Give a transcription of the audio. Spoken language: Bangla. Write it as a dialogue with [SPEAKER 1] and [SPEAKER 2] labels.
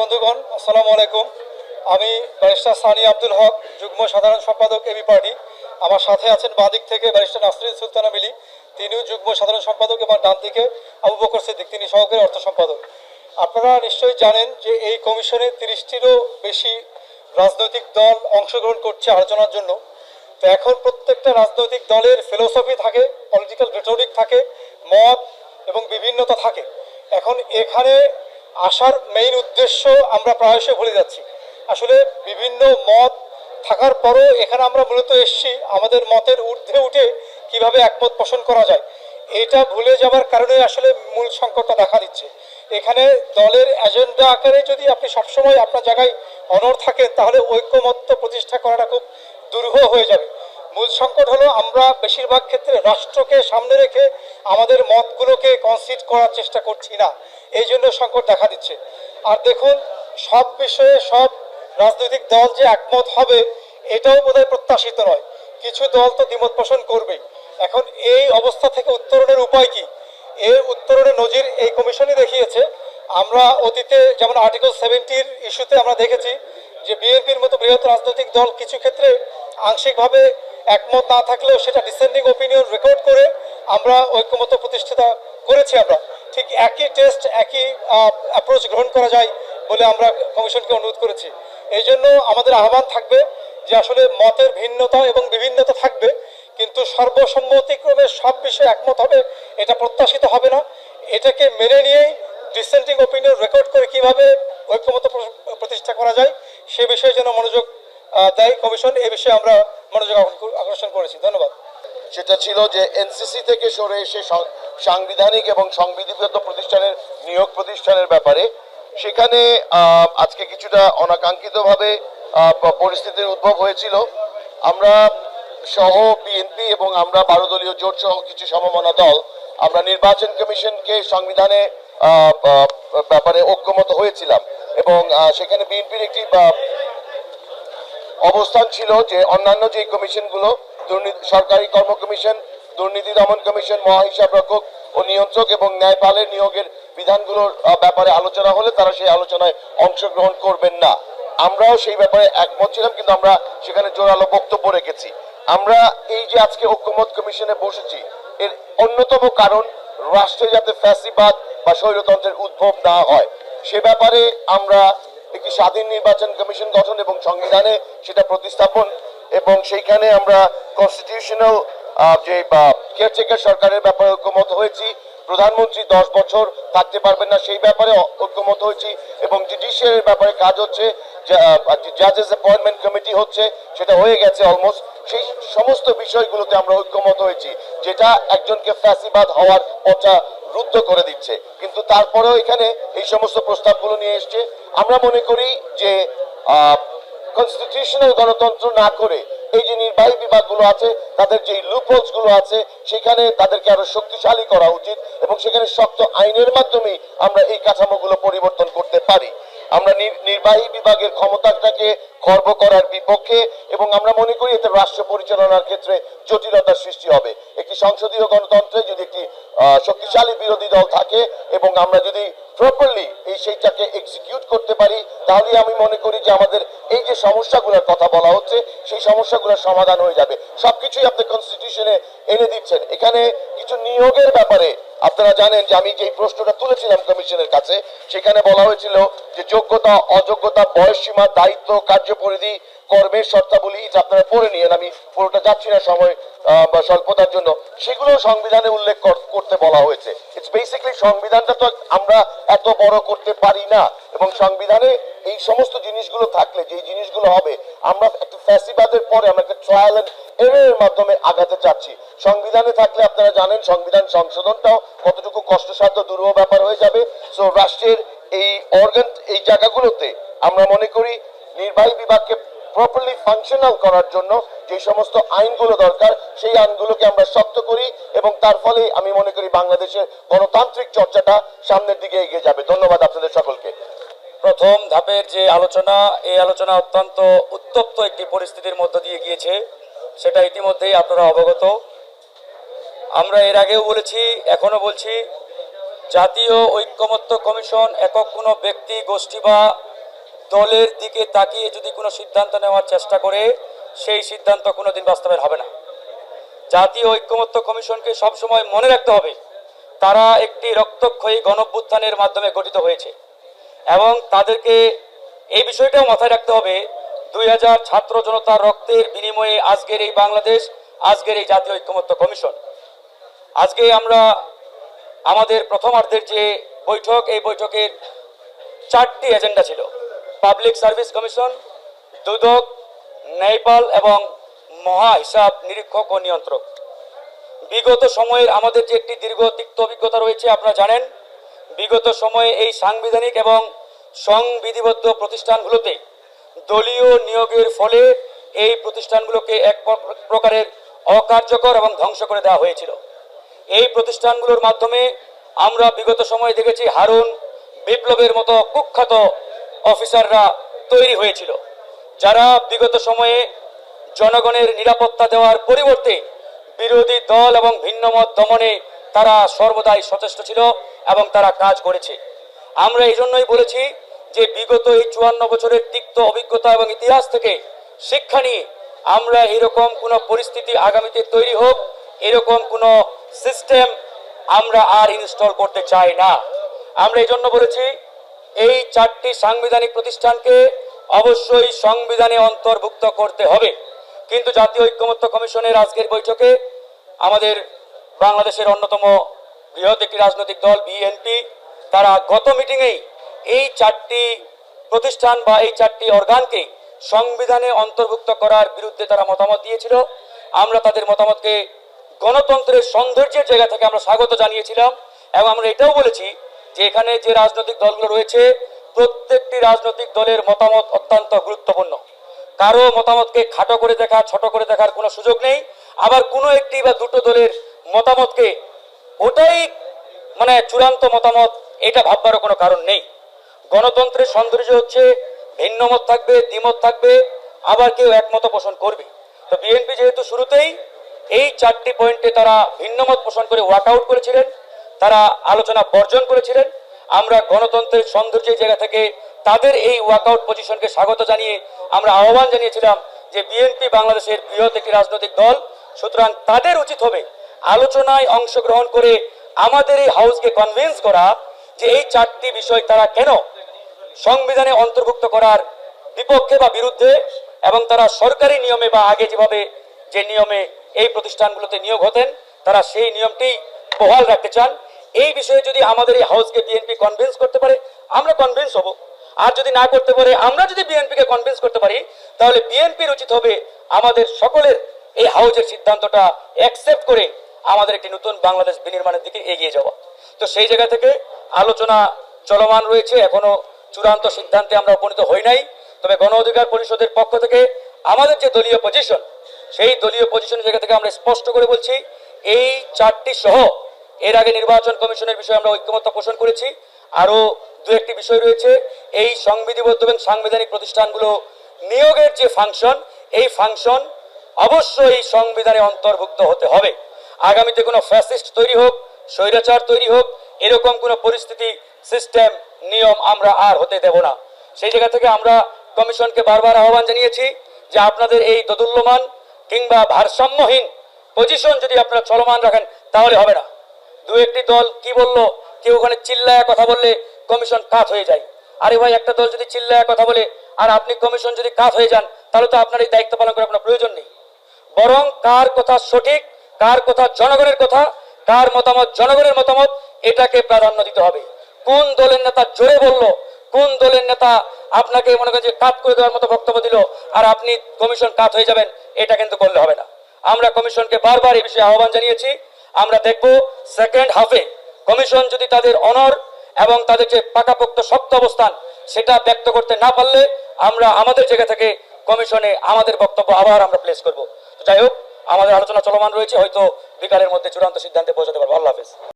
[SPEAKER 1] বন্ধুগণ, আসসালামু আলাইকুম। আমি ব্যারিস্টার সানি আব্দুল হক, যুগ্ম সাধারণ সম্পাদক এবি পার্টি। আমার সাথে আছেন বাদিক থেকে ব্যারিস্টার নাসরিন সুলতানা মিলি, তিনিও যুগ্ম সাধারণ সম্পাদক এবং ডান দিকে আবু বকর সিদ্দিক, তিনি সহকারী অর্থ সম্পাদক। আপনারা নিশ্চয়ই জানেন যে এই কমিশনে তিরিশটিরও বেশি রাজনৈতিক দল অংশগ্রহণ করছে আলোচনার জন্য। তো এখন প্রত্যেকটা রাজনৈতিক দলের ফিলোসফি থাকে পলিটিক্যাল রেটরিক থাকে, মত এবং বিভিন্নতা থাকে। এখন এখানে আসার মেইন উদ্দেশ্য আমরা প্রায়শই ভুলে যাচ্ছি। আসলে বিভিন্ন মত থাকার পরও এখানে আমরা মূলত এসেছি আমাদের মতের ঊর্ধ্বে উঠে কীভাবে একমত পোষণ করা যায়। এটা ভুলে যাবার কারণে আসলে মূল সংকটটা দেখা দিচ্ছে। এখানে দলের এজেন্ডা আকারে যদি আপনি সবসময় আপনার জায়গায় অনর থাকেন তাহলে ঐক্যমত্য প্রতিষ্ঠা করাটা খুব দুরূহ হয়ে যাবে। মূল সংকট হলো আমরা বেশিরভাগ ক্ষেত্রে রাষ্ট্রকে সামনে রেখে আমাদের মতগুলোকে কনসিড করার চেষ্টা করছি না। এই জন্য সংকট দেখা দিচ্ছে। আর দেখুন, সব বিষয়ে সব রাজনৈতিক দল যে একমত হবে, এটাও বোধহয় প্রত্যাশিত নয়। কিছু দল তো দ্বিমত পোষণ করবেই। এখন এই অবস্থা থেকে উত্তরণের উপায় কি? এর উত্তরণের নজির এই কমিশনই দেখিয়েছে। আমরা অতীতে যেমন আর্টিকেল সেভেন্টির ইস্যুতে আমরা দেখেছি যে বিএনপির মতো বৃহৎ রাজনৈতিক দল কিছু ক্ষেত্রে আংশিকভাবে একমত না থাকলেও সেটা ডিসেন্ডিং ওপিনিয়ন রেকর্ড করে আমরা ঐক্যমত প্রতিষ্ঠিত করেছি আমরা। ঠিক একই টেস্ট একই অ্যাপ্রোচ গ্রহণ করা যায় বলে আমরা কমিশনকে অনুরোধ করেছি। এই জন্য আমাদের আহ্বান থাকবে যে আসলে মতের ভিন্নতা এবং বিভিন্নতা থাকবে, কিন্তু সর্বসম্মতিক্রমে সব বিষয়ে একমত হবে, এটা প্রত্যাশিত হবে না। এটাকে মেনে নিয়েই ডিসেন্টিং ওপিনিয়ন রেকর্ড করে কীভাবে ঐক্যমত প্রতিষ্ঠা করা যায়, সে বিষয়ে যেন মনোযোগ দেয় কমিশন এ বিষয়ে আমরা মনোযোগ আকর্ষণ- করেছি। ধন্যবাদ।
[SPEAKER 2] সেটা ছিল যে এনসিসি থেকে সরে এসে সাংবিধানিক এবং সংবিধিবদ্ধ প্রতিষ্ঠানের নিয়োগ প্রতিষ্ঠানের ব্যাপারে। সেখানে আজকে কিছুটা অনাকাঙ্ক্ষিতভাবে পরিস্থিতির উদ্ভব হয়েছিল। আমরা সহ বিএনপি এবং আমরা বারো দলীয় জোট সহ কিছু সমমনা দল, আমরা নির্বাচন কমিশনকে সংবিধানে ব্যাপারে ঐক্যমত হয়েছিলাম এবং সেখানে বিএনপির একটি অবস্থান ছিল যে অন্যান্য যে কমিশনগুলো সরকারি কর্ম কমিশন, দুর্নীতি দমন কমিশন মহাহিসাব রক্ষক ও নিয়ন্ত্রক এবং ন্যায়পালের নিয়োগের বিধানগুলোর ব্যাপারে আলোচনা হলে তারা সেই আলোচনায় অংশগ্রহণ করবেন না। আমরাও সেই ব্যাপারে একমত ছিলাম, কিন্তু আমরা সেখানে জোরালো বক্তব্য রেখেছি। আমরা এই যে আজকে ঐক্যমত কমিশনে বসেছি, এর অন্যতম কারণ রাষ্ট্রে যাতে ফ্যাসিবাদ বা স্বৈরতন্ত্রের উদ্ভব না হয়। সে ব্যাপারে আমরা একটি স্বাধীন নির্বাচন কমিশন গঠন এবং সংবিধানে সেটা প্রতিস্থাপন এবং সেইখানে আমরা কনস্টিটিউশনাল যে কেয়ারটেকার সরকারের ব্যাপারে ঐক্যমত হয়েছি। প্রধানমন্ত্রী দশ বছর থাকতে পারবেন না সেই ব্যাপারে ঐক্যমত হয়েছি এবং ব্যাপারে কাজ হচ্ছে জাজেস অ্যাপয়েন্টমেন্ট কমিটি হচ্ছে, সেটা হয়ে গেছে অলমোস্ট সেই সমস্ত বিষয়গুলোতে আমরা ঐক্যমত হয়েছি, যেটা একজনকে ফ্যাসিবাদ হওয়ার পথা রুদ্ধ করে দিচ্ছে। কিন্তু তারপরেও এখানে এই সমস্ত প্রস্তাবগুলো নিয়ে এসছে। আমরা মনে করি যে কনস্টিটিউশনাল গণতন্ত্র না করে এই যে নির্বাহী বিভাগগুলো আছে, তাদের যে লুপোলসগুলো আছে, সেখানে তাদেরকে আরও শক্তিশালী করা উচিত এবং সেখানে শক্ত আইনের মাধ্যমে আমরা এই কাঠামোগুলো পরিবর্তন করতে পারি। আমরা নির্বাহী বিভাগের ক্ষমতাটাকে খর্ব করার বিপক্ষে এবং আমরা মনে করি এতে রাষ্ট্র পরিচালনার ক্ষেত্রে জটিলতার সৃষ্টি হবে। একটি সংসদীয় গণতন্ত্রে যদি একটি শক্তিশালী বিরোধী দল থাকে এবং আমরা যদি প্রপারলি এই সেইটাকে এক্সিকিউট করতে পারি, তাহলে আমি মনে করি যে আমাদের এই যে সমস্যাগুলোর কথা বলা হচ্ছে, সেই সমস্যাগুলোর সমাধান হয়ে যাবে। সবকিছুই আপনি কনস্টিটিউশনে এনে দিচ্ছেন। এখানে কিছু নিয়োগের ব্যাপারে আপনারা জানেন যে আমি যে প্রশ্নটা তুলেছিলাম কমিশনের কাছে, সেখানে বলা হয়েছিল যে যোগ্যতা, অযোগ্যতা, বয়সসীমা, দায়িত্ব, কার্যপরিধি কর্মের শর্তাবলী এটা আপনারা পড়ে নিয়েন, আমি পুরোটা যাচ্ছি না সময় বা স্বল্পতার জন্য। সেগুলো সংবিধানে উল্লেখ কর- করতে বলা হয়েছে। ইটস বেসিক্যালি সংবিধানটা তো আমরা এত বড় করতে পারি না। এবং সংবিধানে এই সমস্ত জিনিসগুলো থাকলে যে জিনিসগুলো হবে, আমরা একটা ফ্যাসিবাদের পরে আমরা একটা ট্রায়াল এর মাধ্যমে আগাতে চাচ্ছি। সংবিধানে থাকলে আপনারা জানেন, সংবিধান সংশোধনটাও কতটুকু কষ্টসাধ্য, দুরূহ ব্যাপার হয়ে যাবে। সো রাষ্ট্রের এই অর্গান এই জায়গাগুলোতে আমরা মনে করি, নির্বাহী বিভাগকে প্রপারলি ফাংশনাল করার জন্য যে সমস্ত আইনগুলো দরকার, সেই আইনগুলোকে আমরা শক্ত করি এবং তার ফলে আমি মনে করি বাংলাদেশের গণতান্ত্রিক চর্চাটা সামনের দিকে এগিয়ে যাবে। ধন্যবাদ আপনাদের সকলকে।
[SPEAKER 3] প্রথম ধাপের যে আলোচনা, এই আলোচনা অত্যন্ত উত্তপ্ত একটি পরিস্থিতির মধ্য দিয়ে গিয়েছে। সেটা ইতিমধ্যেই আপনারা অবগত। আমরা এর আগেও বলেছি এখনও বলছি, জাতীয় ঐক্যমত্য কমিশন একক কোনো ব্যক্তি, গোষ্ঠী বা দলের দিকে তাকিয়ে যদি কোনো সিদ্ধান্ত নেওয়ার চেষ্টা করে, সেই সিদ্ধান্ত কোনোদিন বাস্তবায়ন হবে না। জাতীয় ঐক্যমত্য কমিশনকে সবসময় মনে রাখতে হবে, তারা একটি রক্তক্ষয়ী গণভ্যুত্থানের মাধ্যমে গঠিত হয়েছে এবং তাদেরকে এই বিষয়টাও মাথায় রাখতে হবে, দুই হাজার ছাত্র জনতার রক্তের বিনিময়ে আজকের এই বাংলাদেশ, আজকের এই জাতীয় ঐক্যমত্য কমিশন। আজকে আমরা আমাদের প্রথমার্ধের যে বৈঠক, এই বৈঠকের চারটি এজেন্ডা ছিল। পাবলিক সার্ভিস কমিশন দুদক নেপাল এবং মহা হিসাব নিরীক্ষক ও নিয়ন্ত্রক। বিগত সময়ের আমাদের যে একটি দীর্ঘ তিক্ত অভিজ্ঞতা রয়েছে, আপনারা জানেন, বিগত সময়ে এই সাংবিধানিক এবং সংবিধিবদ্ধ প্রতিষ্ঠানগুলোতে দলীয় নিয়োগের ফলে এই প্রতিষ্ঠানগুলোকে এক প্রকারের অকার্যকর এবং ধ্বংস করে দেওয়া হয়েছিল। এই প্রতিষ্ঠানগুলোর মাধ্যমে আমরা বিগত সময়ে দেখেছি হারুন বিপ্লবের মতো কুখ্যাত অফিসাররা তৈরি হয়েছিল, যারা বিগত সময়ে জনগণের নিরাপত্তা দেওয়ার পরিবর্তে বিরোধী দল এবং ভিন্নমত দমনে তারা সর্বদাই সচেষ্ট ছিল এবং তারা কাজ করেছে। আমরা এই জন্যই বলেছি যে বিগত এই চুয়ান্ন বছরের তিক্ত অভিজ্ঞতা এবং ইতিহাস থেকে শিক্ষা নিয়ে আমরা এরকম কোনো পরিস্থিতি আগামীতে তৈরি হোক, এরকম কোনো সিস্টেম আমরা আর ইনস্টল করতে চাই না। আমরা এই জন্য বলেছি এই চারটি সাংবিধানিক প্রতিষ্ঠানকে অবশ্যই সংবিধানে অন্তর্ভুক্ত করতে হবে। কিন্তু জাতীয় ঐক্যমত্য কমিশনের আজকের বৈঠকে আমাদের বাংলাদেশের অন্যতম বৃহৎ একটি রাজনৈতিক দল, বিএনপি, তারা গত মিটিংয়েই এই চারটি প্রতিষ্ঠান বা এই চারটি অর্গানকে সংবিধানে অন্তর্ভুক্ত করার বিরুদ্ধে তারা মতামত দিয়েছিল। আমরা তাদের মতামতকে গণতন্ত্রের সৌন্দর্যের জায়গা থেকে আমরা স্বাগত জানিয়েছিলাম এবং আমরা এটাও বলেছি যে এখানে যে রাজনৈতিক দলগুলো রয়েছে, প্রত্যেকটি রাজনৈতিক দলের মতামত অত্যন্ত গুরুত্বপূর্ণ। কারও মতামতকে খাটো করে দেখা, ছোট করে দেখার কোনো সুযোগ নেই। আবার কোনো একটি বা দুটো দলের মতামতকে ওটাই মানে চূড়ান্ত মতামত, এটা ভাববারও কোনো কারণ নেই। গণতন্ত্রের সৌন্দর্য হচ্ছে, ভিন্নমত থাকবে, দ্বিমত থাকবে, আবার কেউ একমত পোষণ করবে। তো বিএনপি যেহেতু শুরুতেই এই চারটি পয়েন্টে তারা ভিন্নমত পোষণ করে ওয়াক আউট করেছিলেন তারা আলোচনা বর্জন করেছিলেন। আমরা গণতন্ত্রের সৌন্দর্যের জায়গা থেকে তাদের এই ওয়াকআউট পজিশনকে স্বাগত জানিয়ে আমরা আহ্বান জানিয়েছিলাম যে বিএনপি বাংলাদেশের বৃহৎ একটি রাজনৈতিক দল, সুতরাং তাদের উচিত হবে আলোচনায় অংশগ্রহণ করে আমাদের এই হাউসকে কনভিন্স করা যে এই চারটি বিষয় তারা কেন সংবিধানে অন্তর্ভুক্ত করার বিপক্ষে বা বিরুদ্ধে এবং তারা সরকারি নিয়মে বা আগে যেভাবে যে নিয়মে এই প্রতিষ্ঠানগুলোতে নিয়োগ হতেন, তারা সেই নিয়মটি বহাল রাখতে চান। এই বিষয়ে যদি আমাদের এই হাউসকে বিএনপি কনভিন্স করতে পারে, আমরা কনভিন্স হব। আর যদি না করতে পারে, আমরা যদি বিএনপিকে কনভিন্স করতে পারি, তাহলে বিএনপির উচিত হবে আমাদের সকলের এই হাউজের সিদ্ধান্তটা অ্যাকসেপ্ট করে আমাদের একটি নতুন বাংলাদেশ বিনির্মাণের দিকে এগিয়ে যাওয়া। তো সেই জায়গা থেকে আলোচনা চলমান রয়েছে, এখনও চূড়ান্ত সিদ্ধান্তে আমরা উপনীত হই নাই। তবে গণ অধিকার পরিষদের পক্ষ থেকে আমাদের যে দলীয় পজিশন সেই দলীয় পজিশনের জায়গা থেকে আমরা স্পষ্ট করে বলছি, এই চারটি সহ এর আগে নির্বাচন কমিশনের বিষয়ে আমরা ঐক্যমত্য পোষণ করেছি। আরও দু একটি বিষয় রয়েছে। এই সংবিধিবদ্ধ এবং সাংবিধানিক প্রতিষ্ঠানগুলো নিয়োগের যে ফাংশন, এই ফাংশন অবশ্যই সংবিধানে অন্তর্ভুক্ত হতে হবে। আগামীতে কোনো ফ্যাসিস্ট তৈরি হোক, স্বৈরাচার তৈরি হোক, এরকম কোনো পরিস্থিতি, সিস্টেম, নিয়ম আমরা আর হতে দেব না। সেই জায়গা থেকে আমরা কমিশনকে বারবার আহ্বান জানিয়েছি যে আপনাদের এই দোদুল্যমান কিংবা ভারসাম্যহীন পজিশন যদি আপনারা চলমান রাখেন, তাহলে হবে না। দু একটি দল কি বলল? কেউ ওখানে চিল্লায় কথা বললে কমিশন কাত হয়ে যায়। আরে ভাই, একটা দল যদি চিল্লায় কথা বলে আর আপনি কমিশন যদি কাত হয়ে যান, তাহলে তো আপনার এই দায়িত্ব পালন করার কোনো প্রয়োজন নেই। বরং কার কথা সঠিক, কার কথা জনগণের কথা, কার মতামত জনগণের মতামত, এটাকে প্রাধান্য দিতে হবে। কোন দলের নেতা জোরে বলল, কোন দলের নেতা আপনাকে মনে করেন যে কাত করে দেওয়ার মতো বক্তব্য দিল আর আপনি কমিশন কাত হয়ে যাবেন, এটা কিন্তু করলে হবে না। আমরা কমিশনকে বারবার এই বিষয়ে আহ্বান জানিয়েছি। আমরা দেখব সেকেন্ড হাফে কমিশন যদি তাদের অনর এবং তাদের যে পাকাপোক্ত শক্ত অবস্থান সেটা ব্যক্ত করতে না পারলে আমরা আমাদের জায়গা থেকে কমিশনে আমাদের বক্তব্য আবার আমরা প্লেস করব। যাই হোক, আমাদের আলোচনা চলমান রয়েছে, হয়তো বিকালের মধ্যে চূড়ান্ত সিদ্ধান্তে পৌঁছাতে পারব। আল্লাহ হাফেজ।